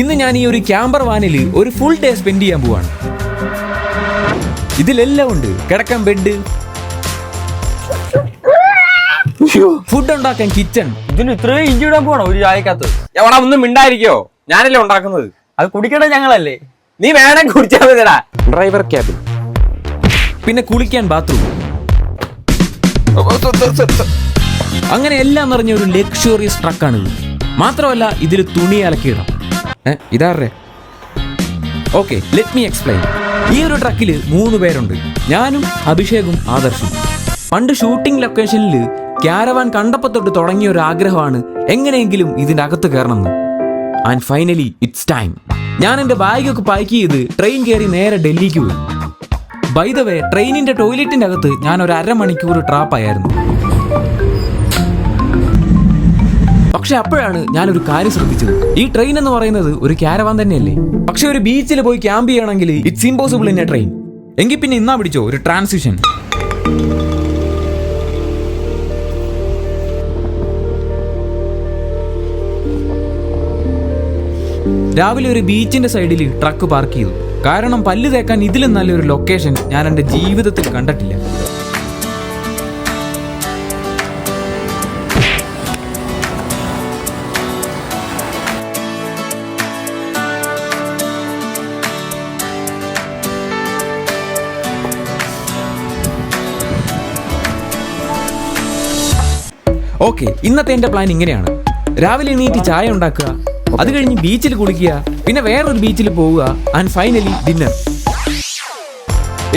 ഇന്ന് ഞാൻ ഈ ഒരു ക്യാമ്പർ വാനിൽ ഒരു ഫുൾ ഡേ സ്പെൻഡ് ചെയ്യാൻ പോവാണ്. ഇതിലെല്ലാം ഉണ്ട്. കിടക്കാൻ ബെഡ് ഫുഡ് ഉണ്ടാക്കാൻ കിച്ചൺ ഇതിന് ഇത്രയും ഇഞ്ചി ഇടാൻ പോകണോ ഒരു ചായക്കകത്ത്? എവിടെ ഒന്നും മിണ്ടായിരിക്കോ? ഞാനല്ലേ ഉണ്ടാക്കുന്നത്. അത് കുടിക്കണ ഞങ്ങളല്ലേ. നീ വേണേ കുടിച്ചാൽ മതിടാ ഡ്രൈവർ ക്യാബിൻ പിന്നെ കുളിക്കാൻ ബാത്റൂം അങ്ങനെ എല്ലാം നിറഞ്ഞ ഒരു ലക്ഷറിയസ് ട്രക്കാണിത് മാത്രമല്ല ഇതിൽ തുണി അലക്കിയിടാം ഇതാറേ ഓക്കെ ലെറ്റ് മീ എക്സ്പ്ലെയിൻ ഈ ഒരു ട്രക്കിൽ മൂന്ന് പേരുണ്ട്. ഞാനും അഭിഷേകും ആദർശും. പണ്ട് ഷൂട്ടിംഗ് ലൊക്കേഷനിൽ ക്യാരവാൻ കണ്ടപ്പോൾ തൊട്ട് തുടങ്ങിയ ഒരു ആഗ്രഹമാണ് എങ്ങനെയെങ്കിലും ഇതിന്റെ അകത്ത് കയറണമെന്ന്. ആൻഡ് ഫൈനലി ഇറ്റ്സ് ടൈം ഞാൻ എന്റെ ബാഗൊക്കെ പാക്ക് ചെയ്ത് ട്രെയിൻ കയറി നേരെ ഡൽഹിക്ക് പോയി. ബൈ ദ വേ ട്രെയിനിന്റെ ടോയ്ലറ്റിന്റെ അകത്ത് ഞാൻ ഒരു അരമണിക്കൂർ ട്രാപ്പായിരുന്നു പക്ഷെ അപ്പോഴാണ് ഒരു കാര്യം ശ്രദ്ധിച്ചത്. ഈ ട്രെയിൻ എന്ന് പറയുന്നത് ഒരു കാരവാൻ തന്നെയല്ലേ? പക്ഷെ ഒരു ബീച്ചിൽ പോയി ക്യാമ്പ് ചെയ്യണമെങ്കിൽ it's impossible in a train എങ്കിൽ പിന്നെ ഇന്നാ പിടിച്ചോ ഒരു ട്രാൻസിഷൻ രാവിലെ ഒരു ബീച്ചിന്റെ സൈഡിൽ ട്രക്ക് പാർക്ക് ചെയ്തു. കാരണം പല്ല് തേക്കാൻ ഇതിലും നല്ലൊരു ലൊക്കേഷൻ ഞാൻ എന്റെ ജീവിതത്തിൽ കണ്ടിട്ടില്ല. ഓക്കെ ഇന്നത്തെ എന്റെ പ്ലാൻ ഇങ്ങനെയാണ്. രാവിലെ എണീറ്റ് ചായ ഉണ്ടാക്കുക അത് കഴിഞ്ഞ് ബീച്ചിൽ കുളിക്കുക പിന്നെ വേറൊരു ബീച്ചിൽ പോവുക and finally dinner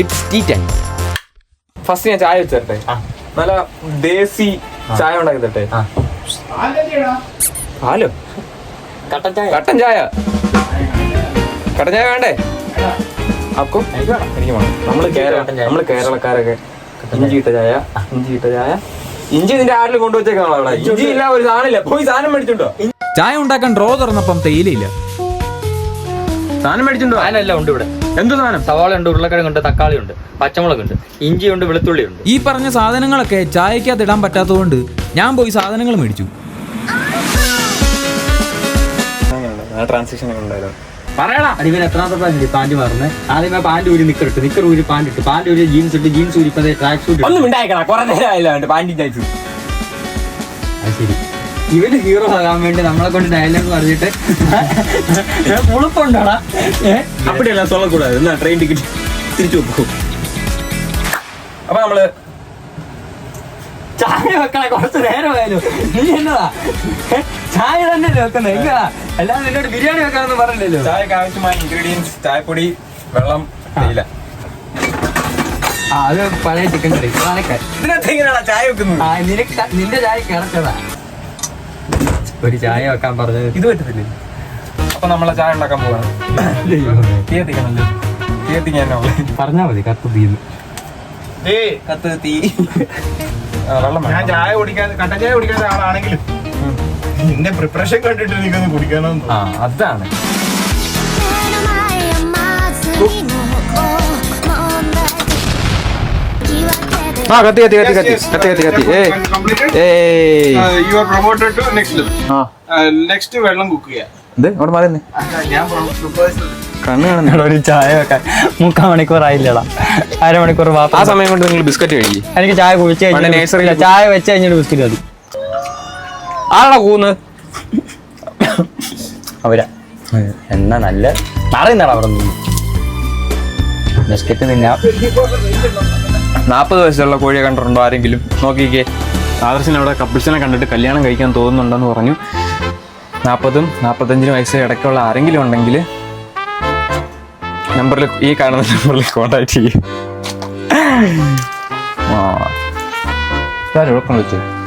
it's tea time first ഞാൻ ചായ വെച്ചിട്ടെ നല്ല ദേശി ചായ ഉണ്ടാക്കി തട്ടെ ഹലോ കട്ടൻ ചായ. കട്ടൻ ചായ. കട്ടൻ ചായ വേണ്ടേ? അപ്പം എനിക്ക് വേണം. നമ്മൾ കേരള നമ്മൾ കേരളക്കാരൊക്കെ ഇഞ്ചി ഇട്ട ചായ ഇഞ്ചി ഇട്ട ചായ. ഇഞ്ചി നിന്റെ ആരിൽ കൊണ്ടുവച്ചേക്കാണോ അവിടെ? ഇഞ്ചി ഇല്ല ഒരു പോയി സാധനം മേടിച്ചുണ്ടോ ചായ ഉണ്ടാക്കാൻ ഡ്രോ തുറന്നപ്പം തേയിലയില്ല. സാധനം മേടിച്ചുണ്ടോ അതിനെല്ലാം ഉണ്ട് ഇവിടെ. എന്ത് സാധനം? സവാള ഉണ്ട് ഉരുളക്കിഴങ്ങുണ്ട് തക്കാളി ഉണ്ട് പച്ചമുളക് ഉണ്ട് ഇഞ്ചി ഉണ്ട് വെളുത്തുള്ളി ഉണ്ട്. ഈ പറഞ്ഞ സാധനങ്ങളൊക്കെ ചായക്കകത്ത് ഇടാൻ പറ്റാത്തതുകൊണ്ട് ഞാൻ പോയി സാധനങ്ങൾ മേടിച്ചു. ട്രാൻസാക്ഷൻ ഉണ്ടായിരുന്നു. പറയടാ. അടിവൻ എത്രാമത്തെ പ്രാവശ്യം പാന്റ് മറന്ന്? ആദ്യമേ പാന്റ് ഊരി നിക്കർ ഇട്ട് നിക്കർ ഊരി പാന്റ് ഇട്ട് പാന്റ് ഊരി ജീൻസ് ഇട്ട് ജീൻസ് ഊരി ഇപ്പൊ ട്രാക്ക് സൂട്ട് ഒന്നും ഉണ്ടായിക്കടാ കുറെ നേരമായില്ല പാന്റും ജയിച്ചു അത് ശരി. ഇവർ ഹീറോ ആകാൻ വേണ്ടി നമ്മളെ കൊണ്ട് ഡയലോഗ് പറഞ്ഞിട്ട് ഉളുപ്പുണ്ടോടാ? അപ്പടിയല്ല സൊല്ലക്കൂടാതെ എന്നാ ട്രെയിൻ ടിക്കറ്റ് തിരിച്ചു പോകും അപ്പൊ നമ്മൾ ചായ വെക്കണ കുറച്ച് നേരമായാലും നീ എന്നതാ? ചായ തന്നെ വെക്കുന്നത് എങ്ങനെയാ അല്ലാതെ നിന്നോട് ബിരിയാണി വെക്കാനൊന്നും പറഞ്ഞില്ലല്ലോ. ചായക്ക് ആവശ്യമായ ഇൻഗ്രീഡിയൻസ് ചായപ്പൊടി വെള്ളം തേയില. ആ അത് പഴയ ചിക്കൻ കറി ഇതിനകത്ത് എങ്ങനെയാണോ ചായ വെക്കുന്നത്? ആ നിനക്ക് നിന്റെ ചായ കിടക്കതാ ഒരു ചായ വെക്കാൻ പറഞ്ഞത്. ഇത് പറ്റത്തില്ലേ? അപ്പൊ നമ്മളെ ചായ ഉണ്ടാക്കാൻ പോവാണ്. തീ എത്തിക്കണല്ലോ തീ എത്തിക്കാനോ പറഞ്ഞാ മതി കത്ത് തീ കത്ത് തീ. വെള്ളം ഞാൻ. ചായ കുടിക്കാൻ കട്ടൻ ചായ കുടിക്കാത്ത ആളാണെങ്കിലും നിന്റെ പ്രിപ്പറേഷൻ കണ്ടിട്ട് എനിക്കൊന്ന് കുടിക്കണം ആ അതാണ്. ആ കത്തി കത്തി കത്തി കത്തി. കത്തി കത്തി കത്തി. Hey you are promoted to next level next വെള്ളം കുക്ക് ചെയ്യാ. ഇത് അവിടെ മാറിയെന്നേ കണ്ണ് കാണുന്നുണ്ടോ ഒരു ചായ വെക്കാൻ. മുക്കാൽ മണിക്കൂർ ആയില്ലടാ. വാപ്പ ആ സമയം കൊണ്ട് നിങ്ങൾ ബിസ്ക്കറ്റ് കഴിക്കും. എനിക്ക് ചായ കുഴിച്ച് കഴിഞ്ഞാൽ ചായ വെച്ച് കഴിഞ്ഞിട്ട് ബിസ്ക്കറ്റ് മതി. ആടാ കൂന്ന്. അവരാ. എന്നാ നല്ല നാളെ നിന്നാടാ അവിടെ നിന്ന്. ബിസ്ക്കറ്റ് തിന്നാം. നാൽപ്പത് വയസ്സുള്ള കോഴിയെ കണ്ടിട്ടുണ്ടോ ആരെങ്കിലും? നോക്കിക്കേ. ആദർശിന് അവിടെ കപ്പിൾസിനെ കണ്ടിട്ട് കല്യാണം കഴിക്കാൻ തോന്നുന്നുണ്ടെന്ന് പറഞ്ഞു. നാൽപ്പതും നാൽപ്പത്തഞ്ചിനും വയസ്സ് ഇടയ്ക്കുള്ള ആരെങ്കിലും ഉണ്ടെങ്കിൽ നമ്പറിൽ ഈ കാണുന്ന നമ്പറിൽ കോൺടാക്ട് ചെയ്യും. ആ. വെച്ചു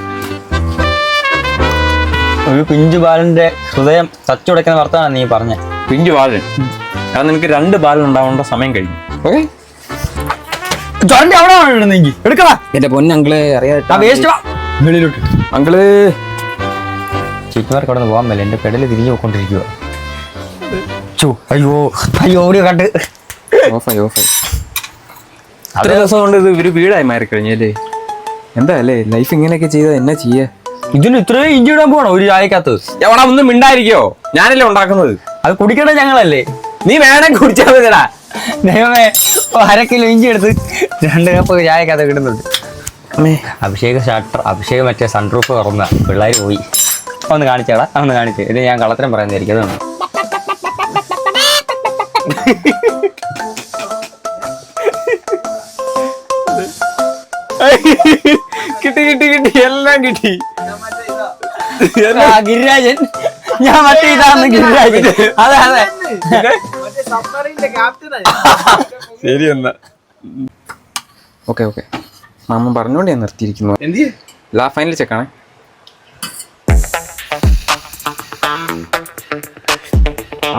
ഒരു പിഞ്ചു ബാലന്റെ ഹൃദയം തച്ചുടയ്ക്കുന്ന വർത്തമാണ് നീ പറഞ്ഞ. പിഞ്ചു ബാലൻ കാരണം നിനക്ക് രണ്ട് ബാലൻ ഉണ്ടാവേണ്ട സമയം കഴിഞ്ഞു. ഓക്കെ. അവിടെ വേണമെങ്കിൽ എടുക്കടാ. എന്റെ പൊന്നങ്ങളെ ആ അറിയാതെ വെളിയിലോട്ട് അങ്കിൾ. ചേച്ചിമാർക്ക് അവിടെ നിന്ന് പോകാൻ പറ്റില്ല എന്റെ പെടൽ തിരിഞ്ഞു പോയിക്കൊണ്ടിരിക്കുക ചോ അയ്യോ അയ്യോ ഓടിയോ കണ്ട്. ഓഫായി ഓഫായി. അത്ര ദിവസം കൊണ്ട് ഇത് ഒരു വീടായി മാറിക്കഴിഞ്ഞല്ലേ എന്താ അല്ലേ? ലൈഫ് ഇങ്ങനെയൊക്കെ ചെയ്താൽ എന്നാ ചെയ്യാ? ഇതിന് ഇത്രയും ഇഞ്ചി ഇടാൻ പോണോ? ഒരു ചായക്കകത്ത്. എവിടെ ഒന്നും മിണ്ടായിരിക്കോ? ഞാനല്ലേ ഉണ്ടാക്കുന്നത്. അത് കുടിക്കണ്ട ഞങ്ങളല്ലേ. നീ വേണേ കുടിച്ചാൽ മതിടാ ദൈവമേ അരക്കിലോ അര കിലോ ഇഞ്ചി എടുത്ത് രണ്ട് കപ്പ് ചായക്കകത്ത് കിട്ടുന്നുണ്ട് അഭിഷേക് ഷട്ടർ അഭിഷേക് മറ്റേ സൺറൂഫ് തുറന്ന പിള്ളേർ പോയി. ഒന്ന് കാണിച്ചേടാ ഒന്ന് കാണിച്ച്. ഇത് ഞാൻ കള്ളത്തരം പറയുന്നതായിരിക്കും അതാണ്. കിട്ടി കിട്ടി കിട്ടി എല്ലാം കിട്ടി. ഗിരിരാജൻ. ഞാൻ മറ്റേ ഇതാണ് ഗിരിരാജൻ. അതെ അതെ. ശരി എന്നാ. Okay okay. മാമ പറഞ്ഞോണ്ട് ഞാൻ നിർത്തിയിരിക്കുന്നു. എന്ത് ലാ ഫൈനൽ ചെക്കാണേ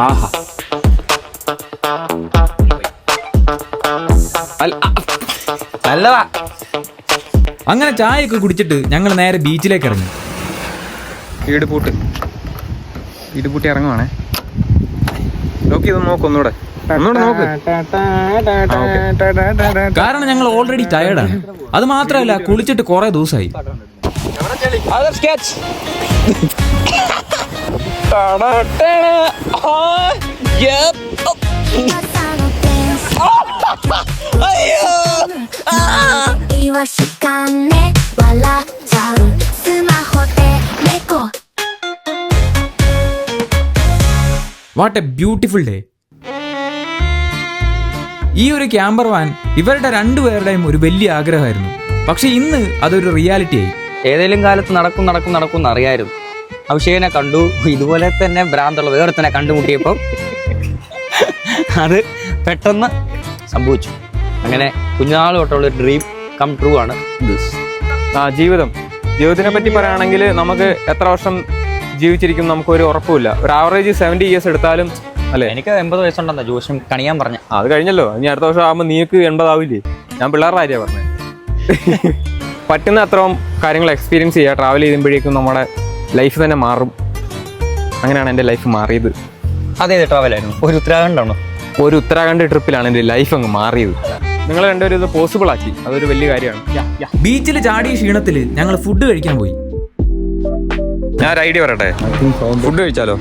ആഹാ. നല്ലതാ അങ്ങനെ ചായയൊക്കെ കുടിച്ചിട്ട് ഞങ്ങൾ നേരെ ബീച്ചിലേക്ക് ഇറങ്ങി. വീട് പൂട്ട് വീട് പൂട്ടി ഇറങ്ങുവാണേ. നോക്കി ഇത് നോക്ക് ഒന്നുകൂടെ. ഒന്നുകൂടെ നോക്ക്. ആ, okay. കാരണം ഞങ്ങൾ ഓൾറെഡി ടയർഡാണ് അത് മാത്രമല്ല കുളിച്ചിട്ട് കുറെ ദിവസമായി 이 വാട്ട് എ ബ്യൂട്ടിഫുൾ ഡേ ഈ ഒരു ക്യാമ്പർ വാൻ ഇവരുടെ രണ്ടുപേരുടെയും ഒരു വലിയ ആഗ്രഹമായിരുന്നു. പക്ഷെ ഇന്ന് അതൊരു റിയാലിറ്റി ആയി. ഏതെങ്കിലും കാലത്ത് നടക്കും നടക്കും നടക്കും എന്ന് അറിയായിരുന്നു. അഭിഷേകനെ കണ്ടു. ഇതുപോലെ തന്നെ ഭ്രാന്തുള്ള വേറെ തന്നെ കണ്ടുമുട്ടിയപ്പോൾ അത് പെട്ടെന്ന് സംഭവിച്ചു. അങ്ങനെ കുഞ്ഞുനാൾ തൊട്ടുള്ള ഒരു ഡ്രീം കം ട്രൂ ആണ്. ദിസ് ആ ജീവിതം. ജീവിതത്തിനെ പറ്റി പറയുകയാണെങ്കിൽ നമുക്ക് എത്ര വർഷം ജീവിച്ചിരിക്കും നമുക്ക് ഒരു ഉറപ്പില്ല ഒരു ആവറേജ് സെവന്റി ഇയേഴ്സ് എടുത്താലും അല്ലേ? എനിക്ക് എൺപത് വയസ്സുണ്ടെന്നാ ജോഷം കണിയാൻ പറഞ്ഞ. അത് കഴിഞ്ഞല്ലോ. ഇനി അടുത്ത വർഷം ആകുമ്പോൾ നീക്ക് എൺപതാവില്ലേ? ഞാൻ പിള്ളേരുടെ കാര്യമാണ് പറഞ്ഞത് പറ്റുന്ന അത്രയും കാര്യങ്ങൾ എക്സ്പീരിയൻസ് ചെയ്യുക ട്രാവൽ ചെയ്യുമ്പോഴേക്കും നമ്മുടെ ലൈഫ് തന്നെ മാറും. അങ്ങനെയാണ് എന്റെ ലൈഫ് മാറിയത്. അതെ ട്രാവൽ ട്രാവലായിരുന്നു ഒരു ഉത്തരാഖണ്ഡാണോ? ഒരു ഉത്തരാഖണ്ഡ് ട്രിപ്പിലാണ് എന്റെ ലൈഫ് അങ്ങ് മാറിയത്. നിങ്ങൾ രണ്ടുപേരും ഇത് പോസിബിൾ ആക്കി. അതൊരു വലിയ കാര്യമാണ്. ബീച്ചിൽ ചാടിയ ക്ഷീണത്തിൽ ഞങ്ങൾ ഫുഡ് കഴിക്കാൻ പോയി. ഞാൻ ഒരു ഐഡിയ പറയട്ടെ? ഫുഡ് കഴിച്ചാലോ?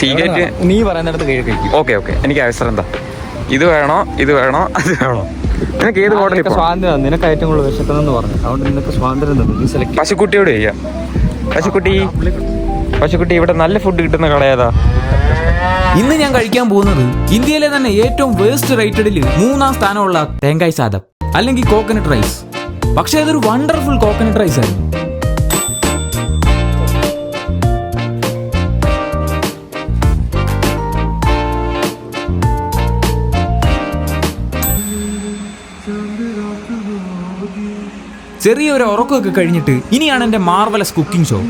സീഗരറ്റ് നീ പറയുന്നിടത്ത് കഴിക്കും. Okay okay. എനിക്ക് അവസരം എന്താ? ഇത് വേണോ? ഇത് വേണോ? അത് വേണോ? നിനക്ക് ഏത് ഹോട്ടൽ സ്വാതന്ത്ര്യം നിനക്ക് ഏറ്റവും കൂടുതൽ വിശക്കുന്നെന്ന് പറഞ്ഞു. അതുകൊണ്ട് നിനക്ക് സ്വാതന്ത്ര്യം നീ സെലക്ട് പശുക്കുട്ടിയോട് ചെയ്യാം. പശുക്കുട്ടി. പശുക്കുട്ടി ഇവിടെ നല്ല ഫുഡ് കിട്ടുന്ന കട ഇന്ന് ഞാൻ കഴിക്കാൻ പോകുന്നത് ഇന്ത്യയിലെ തന്നെ ഏറ്റവും വേസ്റ്റ് റേറ്റഡിൽ മൂന്നാം സ്ഥാനമുള്ള തേങ്കായ് സാദം. അല്ലെങ്കിൽ കോക്കനട്ട് റൈസ് പക്ഷേ അതൊരു വണ്ടർഫുൾ കോക്കനട്ട് റൈസ് ആയിരുന്നു. ചെറിയൊരു ഉറക്കമൊക്കെ കഴിഞ്ഞിട്ട് ഇനിയാണ് എന്റെ മാർവലസ് കുക്കിംഗ് ഷോ.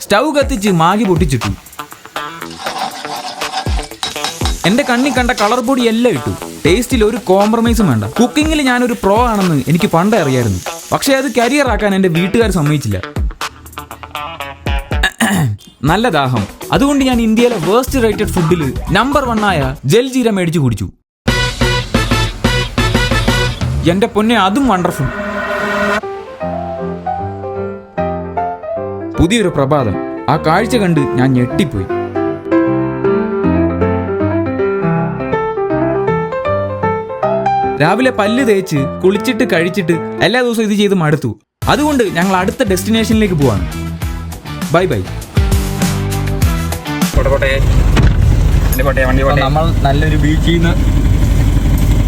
സ്റ്റൗ കത്തിച്ച് മാഗി പൊട്ടിച്ചിട്ടു. എന്റെ കണ്ണി കണ്ട കളർ പൊടി എല്ലാം ഇട്ടു. ടേസ്റ്റിൽ ഒരു കോംപ്രമൈസും വേണ്ട. കുക്കിങ്ങിൽ ഞാനൊരു പ്രോ ആണെന്ന് എനിക്ക് പണ്ടേ അറിയായിരുന്നു. പക്ഷേ അത് കരിയർ ആക്കാൻ എന്റെ വീട്ടുകാർ സമ്മതിച്ചില്ല. നല്ല ദാഹം. അതുകൊണ്ട് ഞാൻ ഇന്ത്യയിലെ വേസ്റ്റ് റേറ്റഡ് ഫുഡിൽ നമ്പർ വൺ ആയ ജൽജീര മേടിച്ചു കുടിച്ചു. എന്റെ പൊന്നെ അതും വണ്ടർഫുൾ പുതിയൊരു പ്രഭാതം. ആ കാഴ്ച കണ്ട് ഞാൻ ഞെട്ടിപ്പോയി. രാവിലെ പല്ല് തേച്ച് കുളിച്ചിട്ട് കഴിച്ചിട്ട് എല്ലാ ദിവസവും ഇത് ചെയ്ത് മടുത്തു. അതുകൊണ്ട് ഞങ്ങൾ അടുത്ത ഡെസ്റ്റിനേഷനിലേക്ക് പോവാണ്. ബൈ ബൈ നമ്മൾ നല്ലൊരു ബീച്ചിൽ നിന്ന്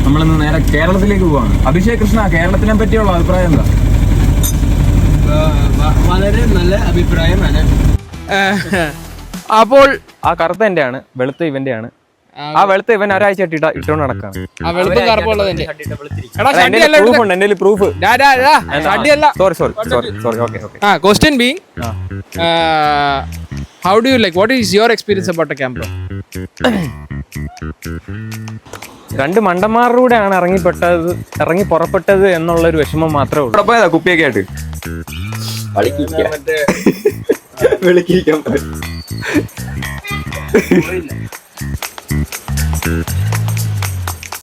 നമ്മളിന്ന് നേരെ കേരളത്തിലേക്ക് പോവാണ്. അഭിഷേക് കൃഷ്ണ കേരളത്തിനെ പറ്റിയുള്ള അഭിപ്രായം എന്താ? വളരെ നല്ല അഭിപ്രായമാണ്. അപ്പോൾ ആ കറുത്ത എന്റെയാണ് ആണ് വെളുത്ത ഇവന്റെ ആണ് ആ വെളുത്ത് ഇവൻ ഒരാഴ്ച ഇട്ടിട്ട് ഇട്ടോണ്ട് നടക്കാം. ആ വെളുപ്പും കറുപ്പുള്ളത് എന്റെ എടാ അല്ല പ്രൂഫ് ഉണ്ട് എന്റെ പ്രൂഫ് ഡാ, ഡാ, ഡാ, ഷഡ്ഡിയല്ല sorry sorry sorry sorry okay okay ആ question being how do you like what is your experience about a camp രണ്ട് മണ്ടന്മാരുടെ ആണ് ഇറങ്ങിപ്പെട്ടത് ഇറങ്ങി പുറപ്പെട്ടത് എന്നുള്ള ഒരു വിഷമം മാത്രമേ ഉള്ളൂ. പോയതാ കുപ്പിയൊക്കെ ആയിട്ട്. വിളിക്കിരിക്കാൻ good.